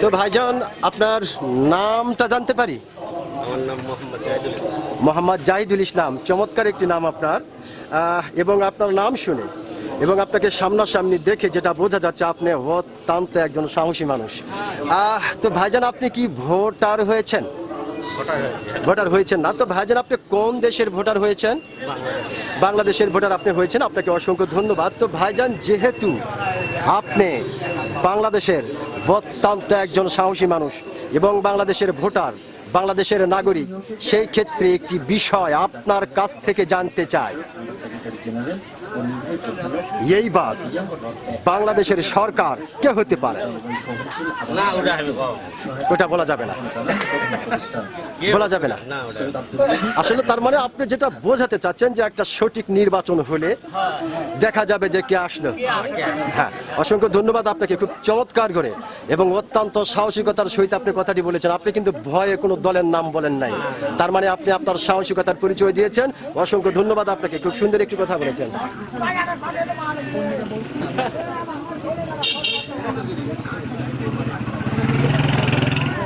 তো ভাইজান আপনার নামটা জানতে পারি? মোহাম্মদ জাহিদুল ইসলাম। চমৎকার একটি নাম আপনার। এবং আপনার নাম শুনে এবং আপনাকে সামনাসামনি দেখে যেটা বোঝা যাচ্ছে আপনি অত্যন্ত একজন সাহসী মানুষ। আহ, তো ভাইজান আপনি কি ভোটার হয়েছেন? ভোটার হয়েছেন না। তো ভাইজান আপনি কোন দেশের ভোটার হয়েছেন? বাংলাদেশের ভোটার আপনি হয়েছেন। আপনাকে অসংখ্য ধন্যবাদ। তো ভাইজান যেহেতু আপনি বাংলাদেশের অত্যন্ত একজন সাহসী মানুষ এবং বাংলাদেশের ভোটার, বাংলাদেশের নাগরিক, সেই ক্ষেত্রে একটি বিষয় আপনার কাছ থেকে জানতে চাই। এইবার বাংলাদেশের সরকার কে হতে পারে? ওটা বলা যাবে না। বলা যাবে না। আসলে তার মানে আপনি যেটা বোঝাতে চাচ্ছেন যে একটা সঠিক নির্বাচন হলে দেখা যাবে যে কে আসলো। হ্যাঁ অসংখ্য ধন্যবাদ আপনাকে। খুব চমৎকার করে এবং অত্যন্ত সাহসিকতার সহিত আপনি কথাটি বলেছেন। আপনি কিন্তু ভয়ে কোনো দলের নাম বলেন নাই। তার মানে আপনি আপনার সাহসিকতার পরিচয় দিয়েছেন। অসংখ্য ধন্যবাদ আপনাকে। খুব সুন্দর একটি কথা বলেছেন।